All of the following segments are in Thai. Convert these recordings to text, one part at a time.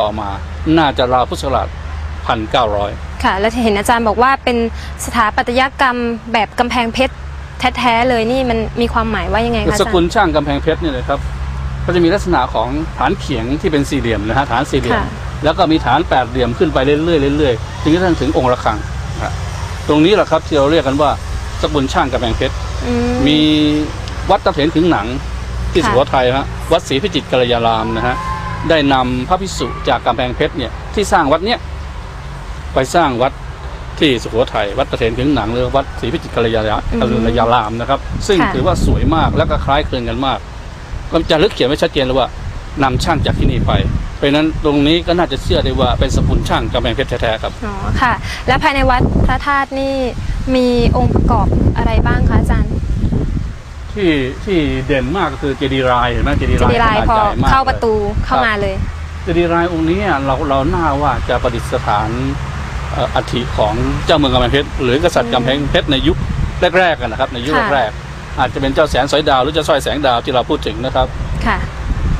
ต่อมาน่าจะราวพุทธศักราชพันเก้าร้อยค่ะ แล้วเห็นอาจารย์บอกว่าเป็นสถาปัตยกรรมแบบกำแพงเพชรแท้ๆเลยนี่มันมีความหมายว่ายังไงคะอาสจารกุลย์ช่างกำแพงเพชรเนี่ยนะครับก็จะมีลักษณะของฐานเขียงที่เป็นสี่เหลี่ยมนะฮะฐานสี่เหลี่ยมค่ะแล้วก็มีฐานแปดเหลี่ยมขึ้นไปเรื่อยๆเรื่อยๆจนกระทั่งถึงองค์ระฆังนะฮะตรงนี้แหละครับที่เราเรียกกันว่าสกุลช่างกำแพงเพชรอืมีวัดตะเถนขึงหนังที่ค่ะสุโขทัยฮะวัดศรีพิจิตรกัลยารามนะฮะ ได้นำพระพิสุจากกำแพงเพชรเนี่ยที่สร้างวัดเนี้ยไปสร้างวัดที่สุโขทัยวัดตะเถนขึงหนังหรือวัดศรีพิจิตรกัลยากัลยารามนะครับ ซึ่งถือว่าสวยมากและก็คล้ายคลึงกันมากก็จะลึกเขียนไว้ชัดเจนเลยว่านำช่างจากที่นี่ไปเพราะฉะนั้นตรงนี้ก็น่าจะเชื่อได้ว่าเป็นสกุลช่างกำแพงเพชรแท้ๆครับอ๋อค่ะ และภายในวัดพระธาตุนี่มีองค์ประกอบอะไรบ้างคะอาจารย์ ที่ที่เด่นมากก็คือเจดีย์รายเห็นไหมเจดีย์จะรายดีลายขนาดพอใหญ่มากเข้าประตูลยเข้ามาเลย เจดีย์รายองค์นี้เราเราหน้าว่าจะประดิษฐานเอ่ออัฐิของเจ้าเมืองกำแพงเพชรหรือกษัตริย์กำแพงเพชรในยุคแรกๆกันนะครับ ในยุคค่ะ แรกๆอาจจะเป็นเจ้าแสนสอยดาวหรือเจ้าสร้อยแสงดาวที่เราพูดถึงนะครับ ค่ะ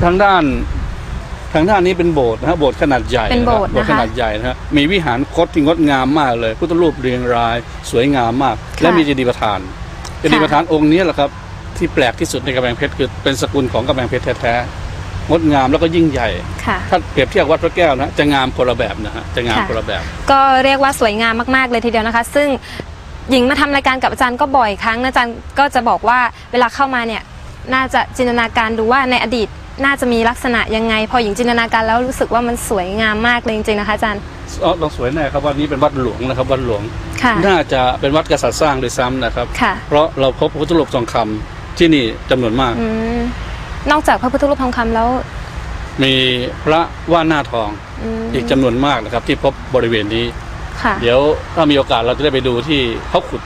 ทางด้านทางด้านนี้เป็นโบสถ์นะฮะโบสถ์ขนาดใหญ่เป็นโบสถ์โบสถ์นะคะขนาดใหญ่นะฮะมีวิหารคดที่งดงามมากเลยพุทธรูปเรียงราย สวยงามมาก และมีเจดีย์ประธานเจดีย์ประธานองค์นี้แหละครับ ที่แปลกที่สุดในกำแพงเพชรคือเป็นสกุลของกำแพงเพชรแท้ๆงดงามแล้วก็ยิ่งใหญ่ ค่ะ ถ้าเปรียบเทียบวัดพระแก้วนะจะงามคนละแบบนะฮะจะงามค่ะคนละแบบ ก็เรียกว่าสวยงามมาก ๆ เลยทีเดียวนะคะ ซึ่งหญิงมาทำรายการกับอาจารย์ก็บ่อยครั้งนะอาจารย์ก็จะบอกว่าเวลาเข้ามาเนี่ยน่าจะจินตนาการดูว่าในอดีตน่าจะมีลักษณะยังไง พอหญิงจินตนาการแล้วรู้สึกว่ามันสวยงามมากเลยจริงๆนะคะอาจารย์อ๋อต้องสวยแน่ครับวัดนี้เป็นวัดหลวงนะครับวัดหลวง ค่ะ น่าจะเป็นวัดกษัตริย์สร้างโดยซ้ำนะครับ ค่ะ เพราะเราพบพระพุทธรูปทองคำ ที่นี่จำนวนมาก อืมนอกจากพระพุทธรูปทองคำแล้ว มีพระว่านหน้าทองอืมอีกจำนวนมากนะครับ ที่พบบริเวณนี้ ค่ะเดี๋ยวถ้ามีโอกาสเราจะได้ไปดูที่เขาขุด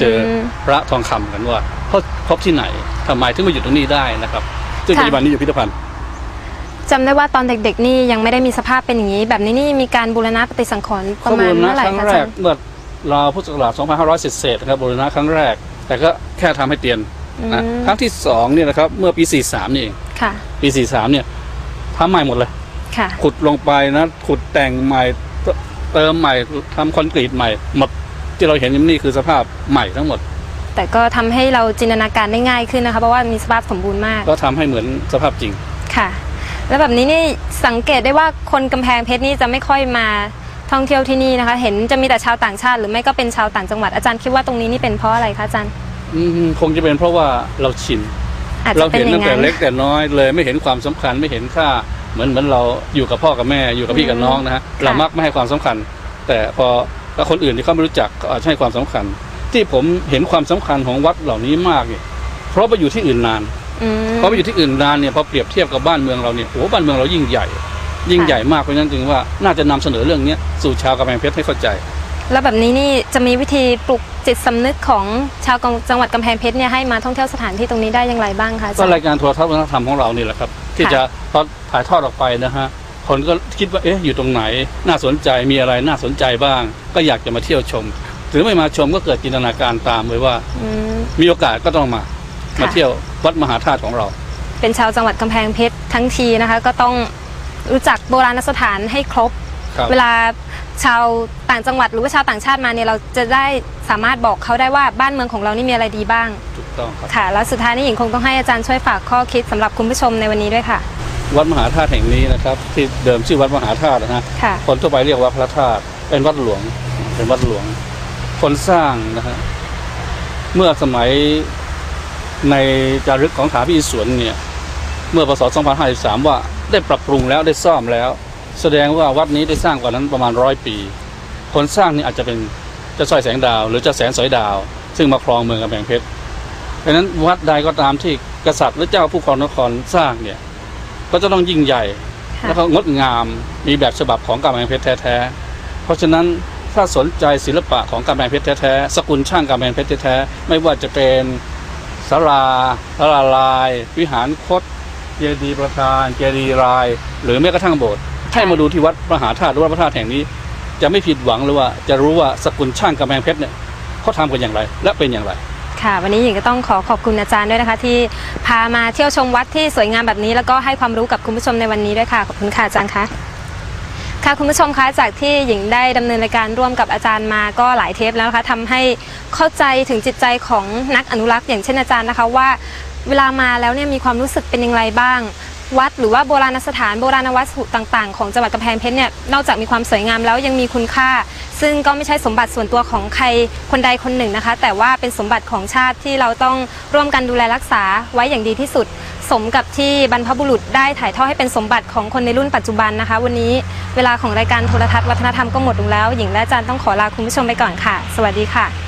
เจออม พระทองคำกันว่าเขาพบที่ไหนทำไมถึงมาอยู่ตรงนี้ได้นะครับ ซึ่งค่ะ ปัจจุบันนี้อยู่พิพิธภัณฑ์ จำได้ว่าตอนเด็กๆ นี่ยังไม่ได้มีสภาพเป็นอย่างนี้ แบบนี้นี่มีการบูรณะปฏิสังขรณ์ประมาณบูรณะเมื่อไหร่ครั้งคะอาแรจากรย์เมื่อราวพุทธศักราช2500เศษๆนะครับบูรณะครั้งแรก แต่ก็แค่ทำให้เตียน นะอืมครั้งที่สองเนี่ยนะครับเมื่อปี43นี่เองค่ะปี43เนี่ยทำใหม่หมดเลยค่ะขุดลงไปนะขุดแต่งใหม่เตเติมใหม่ทำคอนกรีตใหม่หมดที่เราเห็นอยู่นี่คือสภาพใหม่ทั้งหมด แต่ก็ทำให้เราจินตนาการได้ง่ายขึ้นนะคะเพราะว่ามีสภาพสมบูรณ์มาก ก็ทำให้เหมือนสภาพจริงค่ะ แล้วแบบนี้นี่สังเกตได้ว่าคนกำแพงเพชรนี่จะไม่ค่อยมาท่องเที่ยวที่นี่นะคะ เห็นจะมีแต่ชาวต่างชาติ หรือไม่ก็เป็นชาวต่างจังหวัดอาจารย์คิดว่าตรงนี้นี่เป็นเพราะอะไรคะอาจารย์ อืมคงจะเป็นเพราะว่าเราชิน อาจเราจะเป็นเห็นอตั้ย่างงแต่นั้น เล็กแต่น้อยเลยไม่เห็นความสำคัญไม่เห็นค่าเหมือนเหมือนเราอยู่กับพ่อกับแม่อยู่กับพี่กับน้องนะฮะเรามักไม่ให้ความสำคัญ แต่พอแล้วคนอื่นที่เขาไม่รู้จักก็อาจจะให้ความสำคัญ ที่ผมเห็นความสำคัญของวัดเหล่านี้มากเนี่ยเพราะไปอยู่ที่อื่นนาน อืมเพราะไปอยู่ที่อื่นนานเนี่ยพอเปรียบเทียบกับบ้านเมืองเราเนี่ยโอ้บ้านเมืองเรายิ่งใหญ่ ยิ่งใหญ่มากเพราะฉะนั้นจึงว่าน่าจะนำเสนอเรื่องเนี้ยสู่ชาวกำแพงเพชรให้เข้าใจ แล้วแบบนี้นี่จะมีวิธีปลุกจิตสำนึกของชาวจังหวัดกำแพงเพชรเนี่ยให้มาท่องเที่ยวสถานที่ตรงนี้ได้อย่างไรบ้างคะอาก็จารย์รายการโทรทัศน์วัฒนธรรมของเรานี่แหละครับ ที่ค่ะจะพอถ่ายทอดออกไปนะฮะคนก็คิดว่าเอ๊ะอยู่ตรงไหน น่าสนใจมีอะไรน่าสนใจบ้าง ก็อยากจะมาเที่ยวชม หรือไม่มาชมก็เกิดจินตนาการตามเลยว่าอืมมีโอกาสก็ต้องมาค่ะมาเที่ยววัดมหาธาตุของเรา เป็นชาวจังหวัดกำแพงเพชรทั้งทีนะคะ ก็ต้องรู้จักโบราณสถานให้ครบครับ เวลาชาวต่างจังหวัดหรือว่าชาวต่างชาติมาเนี่ยเราจะได้สามารถบอกเขาได้ว่าบ้านเมืองของเรานี่มีอะไรดีบ้างถูกต้องครับค่ะ แล้วสุดท้ายนี้หญิงคงต้องให้อาจารย์ช่วยฝากข้อคิดสำหรับคุณผู้ชมในวันนี้ด้วยค่ะ วัดมหาธาตุแห่งนี้นะครับที่เดิมชื่อวัดมหาธาตุนะฮะค่ะคนทั่วไปเรียกว่าพระธาตุเป็นวัดหลวง เป็นวัดหลวง คนสร้างนะฮะเมื่อสมัยในจารึกของถาพิอิศวรเนี่ย เมื่อพศ 2553ว่าได้ปรับปรุงแล้วได้ซ่อมแล้ว แสดงว่าวัดนี้ได้สร้างกว่านั้นประมาณร้อยปี คนสร้างนี่อาจจะเป็นเจ้าสร้อยแสงดาว หรือเจ้าแสนสอยดาว ซึ่งมาครองเมืองกำแพงเพชรเพราะฉะนั้นวัดใดก็ตามที่กษัตริย์หรือเจ้าผู้ครองนครสร้างเนี่ยก็จะต้องยิ่งใหญ่ค่ะแล้วก็งดงามมีแบบฉบับของกำแพงเพชรแท้ๆเพราะฉะนั้นถ้าสนใจศิลปะของกำแพงเพชรแท้ๆสกุลช่างกำแพงเพชรแท้ๆไม่ว่าจะเป็นศาลาศาลาลาย วิหารคดเจดีย์ประธานเจดีย์ราย หรือแม้กระทั่งโบสถ์ ให้มาดูที่วัดมหาธาตุหรือวัดพระธาตุแห่งนี้ จะไม่ผิดหวังหรือว่าจะรู้ว่าสกุลช่างกำแพงเพชรเนี่ยเขาทำกันอย่างไร และเป็นอย่างไรค่ะวันนี้หญิงก็ต้องขอขอบคุณอาจารย์ด้วยนะคะ ที่พามาเที่ยวชมวัดที่สวยงามแบบนี้ แล้วก็ให้ความรู้กับคุณผู้ชมในวันนี้ด้วยค่ะขอบคุณค่ะอาจารย์คะค่ะคุณผู้ชมคะจากที่หญิงได้ดำเนินรายการร่วมกับอาจารย์มาก็หลายเทปแล้วนะคะทำให้เข้าใจถึงจิตใจของนักอนุรักษ์อย่างเช่นอาจารย์นะคะว่าเวลามาแล้วเนี่ยมีความรู้สึกเป็นอย่างไรบ้าง วัดหรือว่าโบราณสถานโบราณวัตถุต่างๆ ของจังหวัดกำแพงเพชรเนี่ยนอกจากมีความสวยงามแล้วยังมีคุณค่า ซึ่งก็ไม่ใช่สมบัติส่วนตัวของใครคนใดคนหนึ่งนะคะ แต่ว่าเป็นสมบัติของชาติที่เราต้องร่วมกันดูแลรักษาไว้อย่างดีที่สุด สมกับที่บรรพบุรุษได้ถ่ายทอดให้เป็นสมบัติของคนในรุ่นปัจจุบันนะคะ วันนี้เวลาของรายการโทรทัศน์วัฒนธรรมก็หมดลงแล้ว หญิงและอาจารย์ต้องขอลาคุณผู้ชมไปก่อนค่ะ สวัสดีค่ะ